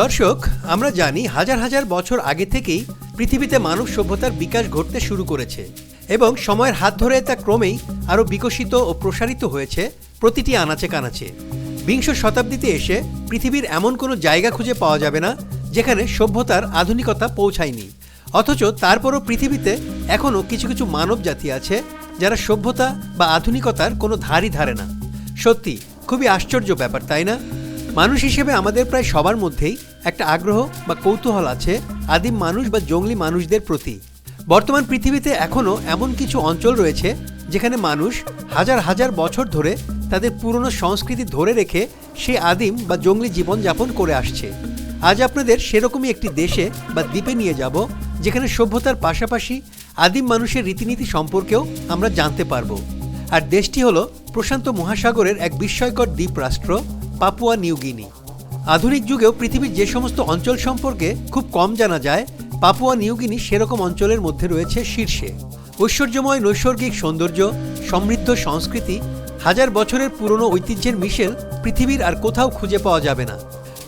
দর্শক, আমরা জানি হাজার হাজার বছর আগে থেকেই পৃথিবীতে মানব সভ্যতার বিকাশ ঘটতে শুরু করেছে এবং সময়ের হাত ধরে তা ক্রমেই আরও বিকশিত ও প্রসারিত হয়েছে প্রতিটি আনাচে কানাচে। বিংশ শতাব্দীতে এসে পৃথিবীর এমন কোনো জায়গা খুঁজে পাওয়া যাবে না যেখানে সভ্যতার আধুনিকতা পৌঁছায়নি। অথচ তারপরও পৃথিবীতে এখনও কিছু কিছু মানব জাতি আছে যারা সভ্যতা বা আধুনিকতার কোনো ধারই ধারে না। সত্যি, খুবই আশ্চর্য ব্যাপার, তাই না? মানুষ হিসেবে আমাদের প্রায় সবার মধ্যেই একটা আগ্রহ বা কৌতূহল আছে আদিম মানুষ বা জঙ্গলি মানুষদের প্রতি। বর্তমান পৃথিবীতে এখনও এমন কিছু অঞ্চল রয়েছে যেখানে মানুষ হাজার হাজার বছর ধরে তাদের পুরনো সংস্কৃতি ধরে রেখে সেই আদিম বা জঙ্গলি জীবনযাপন করে আসছে। আজ আপনাদের সেরকমই একটি দেশে বা দ্বীপে নিয়ে যাব, যেখানে সভ্যতার পাশাপাশি আদিম মানুষের রীতিনীতি সম্পর্কেও আমরা জানতে পারব। আর দেশটি হলো প্রশান্ত মহাসাগরের এক বিস্ময়কর দ্বীপ রাষ্ট্র, পাপুয়া নিউগিনি আধুনিক যুগেও পৃথিবীর যে সমস্ত অঞ্চল সম্পর্কে খুব কম জানা যায়, পাপুয়া নিউগিনি সেরকম অঞ্চলের মধ্যে রয়েছে শীর্ষে। ঐশ্বর্যময় নৈসর্গিক সৌন্দর্য, সমৃদ্ধ সংস্কৃতি, হাজার বছরের পুরনো ঐতিহ্যের মিশেল পৃথিবীর আর কোথাও খুঁজে পাওয়া যাবে না।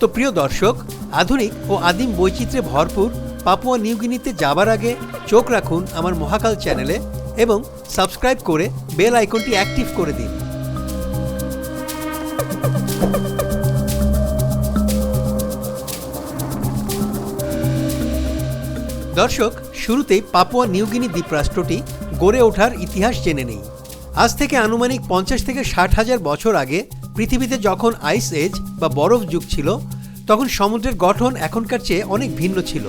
তো প্রিয় দর্শক, আধুনিক ও আদিম বৈচিত্র্যে ভরপুর পাপুয়া নিউগিনিতে যাবার আগে চোখ রাখুন আমার মহাকাল চ্যানেলে এবং সাবস্ক্রাইব করে বেল আইকনটি অ্যাক্টিভ করে দিন। দর্শক, শুরুতেই পাপুয়া নিউগিনি দ্বীপরাষ্ট্রটি গড়ে ওঠার ইতিহাস জেনে নেই। আজ থেকে আনুমানিক পঞ্চাশ থেকে ষাট হাজার বছর আগে পৃথিবীতে যখন আইস এজ বা বরফ যুগ ছিল, তখন সমুদ্রের গঠন এখনকার চেয়ে অনেক ভিন্ন ছিল।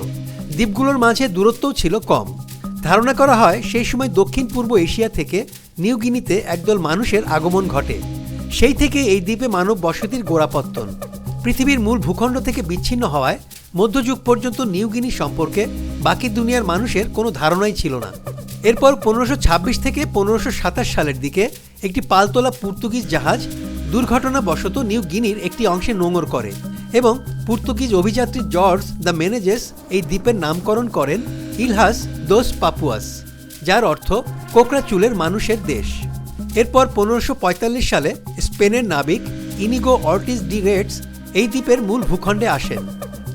দ্বীপগুলোর মাঝে দূরত্বও ছিল কম। ধারণা করা হয় সেই সময় দক্ষিণ পূর্ব এশিয়া থেকে নিউগিনিতে একদল মানুষের আগমন ঘটে। সেই থেকে এই দ্বীপে মানব বসতির গোড়াপত্তন। পৃথিবীর মূল ভূখণ্ড থেকে বিচ্ছিন্ন হওয়ায় মধ্যযুগ পর্যন্ত নিউগিনি সম্পর্কে বাকি দুনিয়ার মানুষের কোনো ধারণাই ছিল না। এরপর পনেরোশো ছাব্বিশ থেকে পনেরোশো সাতাশ সালের দিকে একটি পালতোলা পর্তুগিজ জাহাজ দুর্ঘটনাবশত নিউ গিনির একটি অংশে নোঙর করে। এবং পর্তুগিজ অভিযাত্রী জর্জ দ্য মেনেজেস এই দ্বীপের নামকরণ করেন ইলহাস দোস পাপুয়াস, যার অর্থ কোকরা চুলের মানুষের দেশ। এরপর পনেরোশো সালে স্পেনের নাবিক ইনিগো অর্টিস ডি রেডস এই দ্বীপের মূল ভূখণ্ডে আসেন।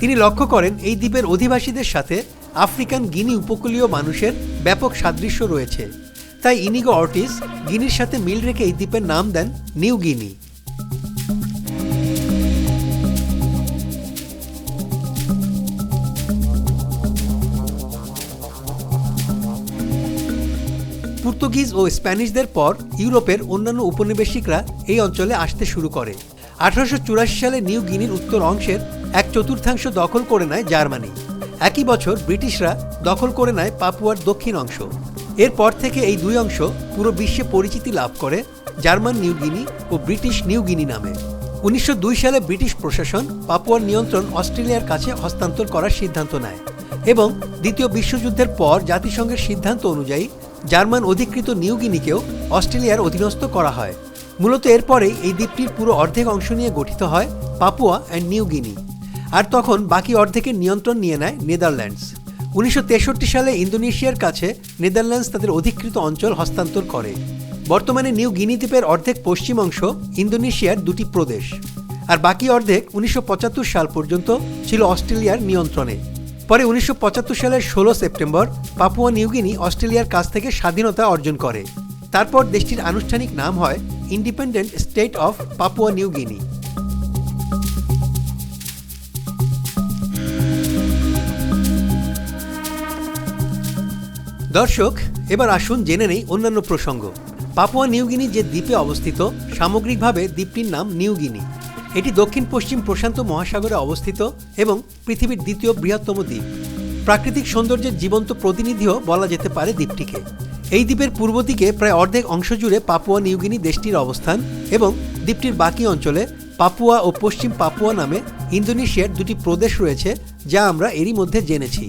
তিনি লক্ষ্য করেন এই দ্বীপের অধিবাসীদের সাথে আফ্রিকান গিনি উপকূলীয় মানুষের ব্যাপক সাদৃশ্য রয়েছে। তাই ইনিগো অর্টিস গিনির সাথে মিল রেখে এই দ্বীপের নাম দেন নিউ গিনি। পর্তুগিজ ও স্প্যানিশদের পর ইউরোপের অন্যান্য উপনিবেশিকরা এই অঞ্চলে আসতে শুরু করে। আঠারোশো চুরাশি সালে নিউ গিনির উত্তর অংশের এক চতুর্থাংশ দখল করে নেয় জার্মানি। একই বছর ব্রিটিশরা দখল করে নেয় পাপুয়ার দক্ষিণ অংশ। এরপর থেকে এই দুই অংশ পুরো বিশ্বে পরিচিতি লাভ করে জার্মান নিউ গিনি ও ব্রিটিশ নিউ গিনি নামে। উনিশশো দুই সালে ব্রিটিশ প্রশাসন পাপুয়ার নিয়ন্ত্রণ অস্ট্রেলিয়ার কাছে হস্তান্তর করার সিদ্ধান্ত নেয় এবং দ্বিতীয় বিশ্বযুদ্ধের পর জাতিসংঘের সিদ্ধান্ত অনুযায়ী জার্মান অধিকৃত নিউ গিনিকেও অস্ট্রেলিয়ার অধীনস্থ করা হয়। মূলত এরপরেই এই দ্বীপটির পুরো অর্ধেক অংশ নিয়ে গঠিত হয় পাপুয়া অ্যান্ড নিউ গিনি। আর তখন বাকি অর্ধেকের নিয়ন্ত্রণ নিয়ে নেয় নেদারল্যান্ডস। উনিশশো তেষট্টি সালে ইন্দোনেশিয়ার কাছে নেদারল্যান্ডস তাদের অধিকৃত অঞ্চল হস্তান্তর করে। বর্তমানে নিউ গিনি দ্বীপের অর্ধেক পশ্চিম অংশ ইন্দোনেশিয়ার দুটি প্রদেশ। আর বাকি অর্ধেক উনিশশো পঁচাত্তর সাল পর্যন্ত ছিল অস্ট্রেলিয়ার নিয়ন্ত্রণে। পরে উনিশশো পঁচাত্তর সালের ষোলো সেপ্টেম্বর পাপুয়া নিউগিনি অস্ট্রেলিয়ার কাছ থেকে স্বাধীনতা অর্জন করে। তারপর দেশটির আনুষ্ঠানিক নাম হয় Independent State of Papua New Guinea দর্শক, এবার আসুন জেনে নেই অন্যান্য প্রসঙ্গ। পাপুয়া নিউগিনি যে দ্বীপে অবস্থিত, সামগ্রিকভাবে দ্বীপটির নাম নিউগিনি এটি দক্ষিণ পশ্চিম প্রশান্ত মহাসাগরে অবস্থিত এবং পৃথিবীর দ্বিতীয় বৃহত্তম দ্বীপ। প্রাকৃতিক সৌন্দর্যের জীবন্ত প্রতিনিধিও বলা যেতে পারে দ্বীপটিকে। এই দ্বীপের পূর্ব দিকে প্রায় অর্ধেক অংশ জুড়ে পাপুয়া নিউগিনি দেশটির অবস্থান এবং দ্বীপটির বাকি অঞ্চলে পাপুয়া ও পশ্চিম পাপুয়া নামে ইন্দোনেশিয়ার দুটি প্রদেশ রয়েছে যা আমরা এরই মধ্যে জেনেছি।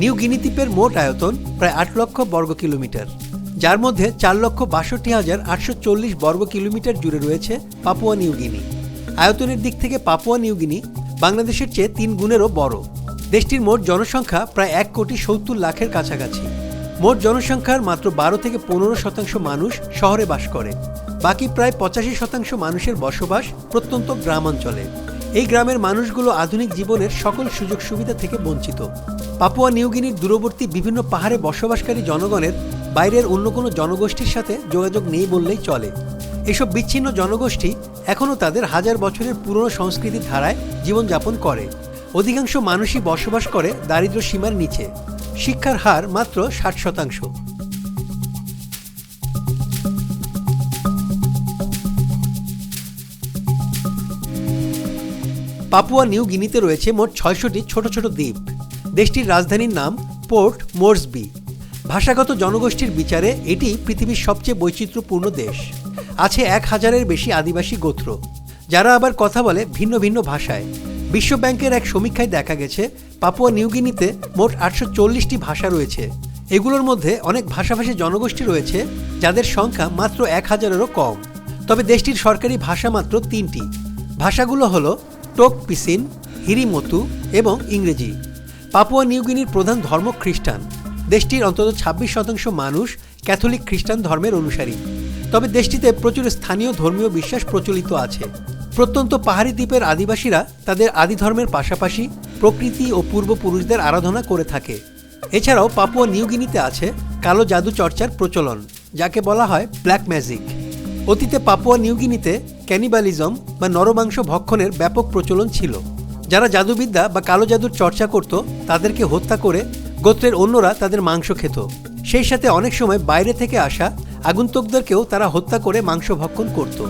নিউ গিনি দ্বীপের মোট আয়তন প্রায় আট লক্ষ বর্গ কিলোমিটার। যার মধ্যে চার লক্ষ বাষট্টি হাজার আটশো চল্লিশ বর্গ কিলোমিটার জুড়ে রয়েছে পাপুয়া নিউ গিনি। আয়তনের দিক থেকে পাপুয়া নিউগিনি বাংলাদেশের চেয়ে তিন গুণেরও বড়। দেশটির মোট জনসংখ্যা প্রায় এক কোটি সত্তর লাখের কাছাকাছি। মোট জনসংখ্যার মাত্র বারো থেকে পনেরো শতাংশ মানুষ শহরে বাস করে। বাকি প্রায় পঁচাশি শতাংশ মানুষের বসবাস প্রত্যন্ত গ্রামাঞ্চলে। এই গ্রামের মানুষগুলো আধুনিক জীবনের সকল সুযোগ সুবিধা থেকে বঞ্চিত। পাপুয়া নিউগিনির দূরবর্তী বিভিন্ন পাহাড়ে বসবাসকারী জনগণের বাইরের অন্য কোনো জনগোষ্ঠীর সাথে যোগাযোগ নেই বললেই চলে। এসব বিচ্ছিন্ন জনগোষ্ঠী এখনও তাদের হাজার বছরের পুরনো সংস্কৃতির ধারায় জীবনযাপন করে। অধিকাংশ মানুষই বসবাস করে দারিদ্র্য সীমার নিচে। শিক্ষার হার মাত্র ষাট শতাংশ। পাপুয়া নিউ গিনিতে রয়েছে মোট ছয়শটি ছোট ছোট দ্বীপ। দেশটির রাজধানীর নাম পোর্ট মোর্সবি। ভাষাগত জনগোষ্ঠীর বিচারে এটি পৃথিবীর সবচেয়ে বৈচিত্র্যপূর্ণ দেশ। আছে এক হাজারের বেশি আদিবাসী গোত্র, যারা আবার কথা বলে ভিন্ন ভিন্ন ভাষায়। বিশ্ব ব্যাংকের এক সমীক্ষায় দেখা গেছে, পাপুয়া নিউগিনিতে মোট আটশো চল্লিশটি ভাষা রয়েছে। এগুলোর মধ্যে অনেক ভাষাভাষী জনগোষ্ঠী রয়েছে, যাদের সংখ্যা মাত্র এক হাজারেরও কম। তবে দেশটির সরকারি ভাষা মাত্র তিনটি। ভাষাগুলো হল টোক পিসিন হিরিমতু এবং ইংরেজি। পাপুয়া নিউগিনির প্রধান ধর্ম খ্রিস্টান দেশটির অন্তত ছাব্বিশ শতাংশ মানুষ ক্যাথলিক খ্রিস্টান ধর্মের অনুসারী। তবে দেশটিতে প্রচুর স্থানীয় ধর্মীয় বিশ্বাস প্রচলিত আছে। প্রত্যন্ত পাহাড়ি দ্বীপের আদিবাসীরা তাদের আদি ধর্মের পাশাপাশি প্রকৃতি ও পূর্বপুরুষদের আরাধনা করে থাকে। এছাড়াও পাপুয়া নিউগিনিতে আছে কালো জাদু চর্চার প্রচলন, যাকে বলা হয় ব্ল্যাক ম্যাজিক। অতীতে পাপুয়া নিউগিনিতে ক্যানিবালিজম বা নরমাংস ভক্ষণের ব্যাপক প্রচলন ছিল। যারা জাদুবিদ্যা বা কালো জাদুর চর্চা করত, তাদেরকে হত্যা করে গোত্রের অন্যরা তাদের মাংস খেত। সেই সাথে অনেক সময় বাইরে থেকে আসা আগন্তুকদেরকেও তারা হত্যা করে মাংস ভক্ষণ করত।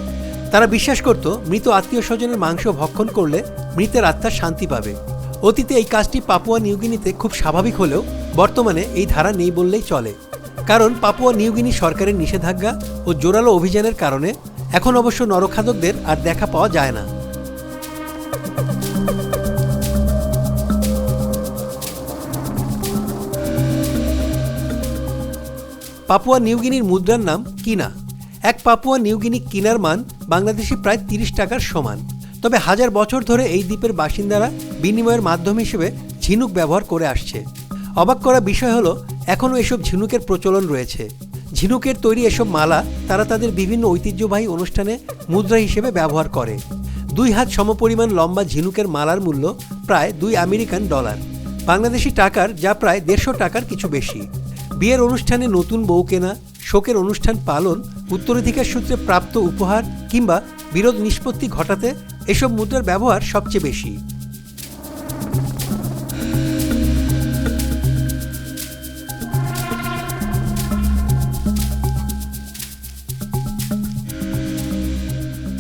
তারা বিশ্বাস করত, মৃত আত্মীয় স্বজনের মাংস ভক্ষণ করলে মৃতের আত্মা শান্তি পাবে। অতীতে এই কাজটি পাপুয়া নিউগিনিতে খুব স্বাভাবিক হলেও বর্তমানে এই ধারা নেই বললেই চলে। কারণ পাপুয়া নিউগিনি সরকারের নিষেধাজ্ঞা ও জোরালো অভিযানের কারণে এখন অবশ্য নরখাদকদের আর দেখা পাওয়া যায় না। পাপুয়া নিউগিনির মুদ্রার নাম কিনা? এক পাপুয়া নিউগিনি কিনার মান বাংলাদেশি প্রায় তিরিশ টাকার সমান। তবে হাজার বছর ধরে এই দ্বীপের বাসিন্দারা বিনিময়ের মাধ্যম হিসেবে ঝিনুক ব্যবহার করে আসছে। অবাক করা বিষয় হলো, এখনও এসব ঝিনুকের প্রচলন রয়েছে। ঝিনুকের তৈরি এসব মালা তারা তাদের বিভিন্ন ঐতিহ্যবাহী অনুষ্ঠানে মুদ্রা হিসেবে ব্যবহার করে। দুই হাত সমপরিমাণ লম্বা ঝিনুকের মালার মূল্য প্রায় দুই আমেরিকান ডলার। বাংলাদেশি টাকার যা প্রায় দেড়শো টাকার কিছু বেশি। বিয়ের অনুষ্ঠানে নতুন বউ কেনা, শোকের অনুষ্ঠান পালন, উত্তরাধিকার সূত্রে প্রাপ্ত উপহার কিংবা বিরোধ নিষ্পত্তি ঘটাতে এসব মুদ্রার ব্যবহার সবচেয়ে বেশি।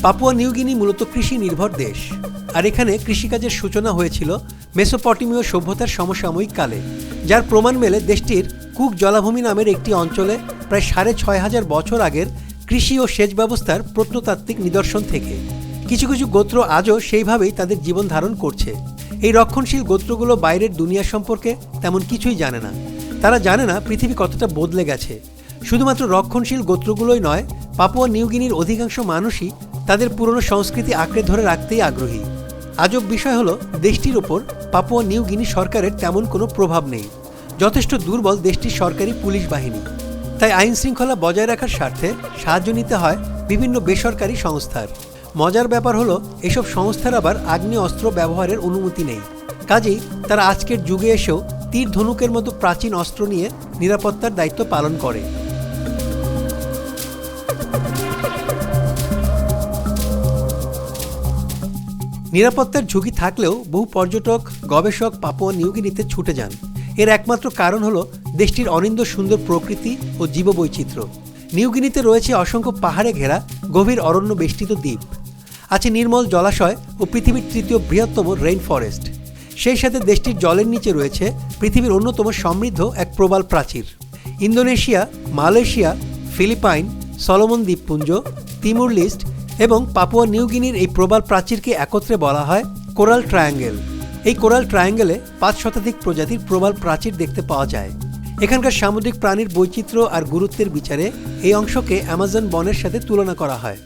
পাপুয়া নিউগিনি মূলত কৃষি নির্ভর দেশ। আর এখানে কৃষিকাজের সূচনা হয়েছিল মেসোপটিমীয় সভ্যতার সমসাময়িক কালে, যার প্রমাণ মেলে দেশটির কুক জলাভূমি নামের একটি অঞ্চলে প্রায় সাড়ে ছয় হাজার বছর আগের কৃষি ও সেচ ব্যবস্থার প্রত্নতাত্ত্বিক নিদর্শন থেকে। কিছু কিছু গোত্র আজও সেইভাবেই তাদের জীবন ধারণ করছে। এই রক্ষণশীল গোত্রগুলো বাইরের দুনিয়া সম্পর্কে তেমন কিছুই জানে না। তারা জানে না পৃথিবী কতটা বদলে গেছে। শুধুমাত্র রক্ষণশীল গোত্রগুলোই নয়, পাপুয়া নিউগিনির অধিকাংশ মানুষই তাদের পুরনো সংস্কৃতি আঁকড়ে ধরে রাখতেই আগ্রহী। আজব বিষয় হলো, দেশটির ওপর পাপুয়া নিউগিনি সরকারের তেমন কোনো প্রভাব নেই। যথেষ্ট দুর্বল দেশটির সরকারি পুলিশ বাহিনী। তাই আইন শৃঙ্খলা বজায় রাখার স্বার্থে সাহায্য নিতে হয় বিভিন্ন বেসরকারি সংস্থার। মজার ব্যাপার হলো, এসব সংস্থার আবার আগ্নেয় অস্ত্র ব্যবহারের অনুমতি নেই। কাজেই তারা আজকের যুগে এসেও তীর ধনুকের মতো প্রাচীন অস্ত্র নিয়ে নিরাপত্তার দায়িত্ব পালন করে। নিরাপত্তার ঝুঁকি থাকলেও বহু পর্যটক, গবেষক, পাপুয়া নিউগিনিতে ছুটে যান। এর একমাত্র কারণ হলো দেশটির অনিন্দ সুন্দর প্রকৃতি ও জীববৈচিত্র্য। নিউগিনিতে রয়েছে অসংখ্য পাহাড়ে ঘেরা গভীর অরণ্য বেষ্টিত দ্বীপ। আছে নির্মল জলাশয় ও পৃথিবীর তৃতীয় বৃহত্তম রেইন ফরেস্ট সেই সাথে দেশটির জলের নিচে রয়েছে পৃথিবীর অন্যতম সমৃদ্ধ এক প্রবাল প্রাচীর। ইন্দোনেশিয়া, মালয়েশিয়া, ফিলিপাইন, সলোমন দ্বীপপুঞ্জ, তিমুর লিস্ট এবং পাপুয়া নিউগিনির এই প্রবাল প্রাচীরকে একত্রে বলা হয় কোরাল ট্রায়াঙ্গেল। এই কোরাল ট্রায়াঙ্গেলে পাঁচ শতাধিক প্রজাতির প্রবাল প্রাচীর দেখতে পাওয়া যায়। এখানকার সামুদ্রিক প্রাণীর বৈচিত্র্য আর গুরুত্বের বিচারে এই অংশকে অ্যামাজন বনের সাথে তুলনা করা হয়।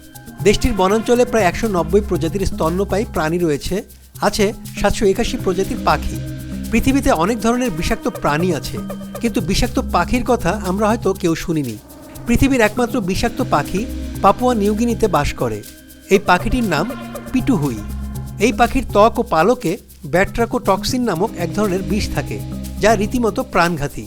দেশটির বনাঞ্চলে প্রায় একশো নব্বই প্রজাতির স্তন্যপায়ী প্রাণী রয়েছে, আছে সাতশো একাশি প্রজাতির পাখি। পৃথিবীতে অনেক ধরনের বিষাক্ত প্রাণী আছে, কিন্তু বিষাক্ত পাখির কথা আমরা হয়তো কেউ শুনিনি। পৃথিবীর একমাত্র বিষাক্ত পাখি পাপুয়া নিউগিনিতে বাস করে। এই পাখিটির নাম পিটুহুই। এই পাখির ত্বক ও পালকে ব্যাট্রাকোটক্সিন নামক এক ধরনের বিষ থাকে, যা রীতিমতো প্রাণঘাতী।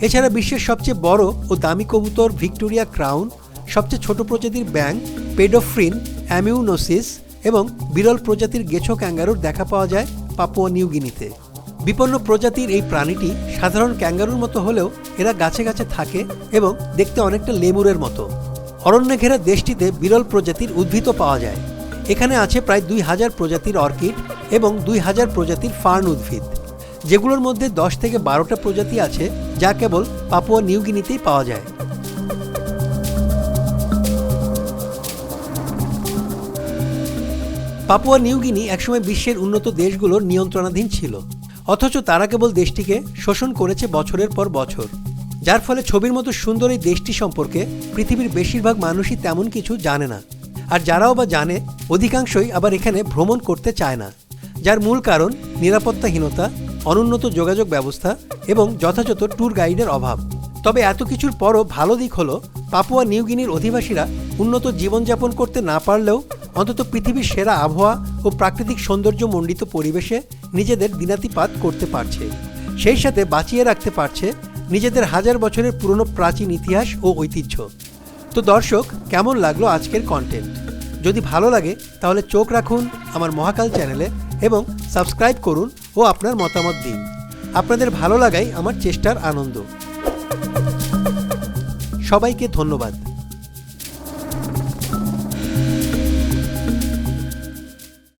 এছাড়া বিশ্বের সবচেয়ে বড় ও দামি কবুতর ভিক্টোরিয়া ক্রাউন, সবচেয়ে ছোট প্রজাতির ব্যাং পেডোফ্রিন, অ্যামিউনোসিস এবং বিরল প্রজাতির গেছো ক্যাঙ্গারুর দেখা পাওয়া যায় পাপুয়া নিউগিনিতে বিপন্ন প্রজাতির এই প্রাণীটি সাধারণ ক্যাঙ্গারুর মতো হলেও এরা গাছে গাছে থাকে এবং দেখতে অনেকটা লেমুরের মতো। অরণ্যে ঘেরা দেশটিতে বিরল প্রজাতির উদ্ভিদও পাওয়া যায়। এখানে আছে প্রায় দুই হাজার প্রজাতির অর্কিড এবং দুই হাজার প্রজাতির ফার্ন উদ্ভিদ, যেগুলোর মধ্যে দশ থেকে বারোটা প্রজাতি আছে যা কেবল পাপুয়া নিউগিনিতেই পাওয়া যায়। পাপুয়া নিউগিনি একসময় বিশ্বের উন্নত দেশগুলোর নিয়ন্ত্রণাধীন ছিল, অথচ তারা কেবল দেশটিকে শোষণ করেছে বছরের পর বছর, যার ফলে ছবির মতো সুন্দর এই দেশটি সম্পর্কে পৃথিবীর বেশিরভাগ মানুষই তেমন কিছু জানে না। আর যারাও বা জানে, অধিকাংশই আবার এখানে ভ্রমণ করতে চায় না, যার মূল কারণ নিরাপত্তাহীনতা, অনুন্নত যোগাযোগ ব্যবস্থা এবং যথাযথ ট্যুর গাইডের অভাব। তবে এত কিছুর পরও ভালো দিক হলো, পাপুয়া নিউগিনির অধিবাসীরা উন্নত জীবনযাপন করতে না পারলেও অন্তত পৃথিবীর সেরা আবহাওয়া ও প্রাকৃতিক সৌন্দর্য মণ্ডিত পরিবেশে নিজেদের দিনাতিপাত করতে পারছে। সেই সাথে বাঁচিয়ে রাখতে পারছে নিজেদের হাজার বছরের পুরনো প্রাচীন ইতিহাস ও ঐতিহ্য। তো দর্শক, কেমন লাগল আজকের কন্টেন্ট যদি ভালো লাগে, তাহলে চোখ রাখুন আমার মহাকাল চ্যানেলে এবং সাবস্ক্রাইব করুন ও আপনার মতামত দিন। আপনাদের ভালো লাগাই আমার চেষ্টার আনন্দ। সবাইকে ধন্যবাদ।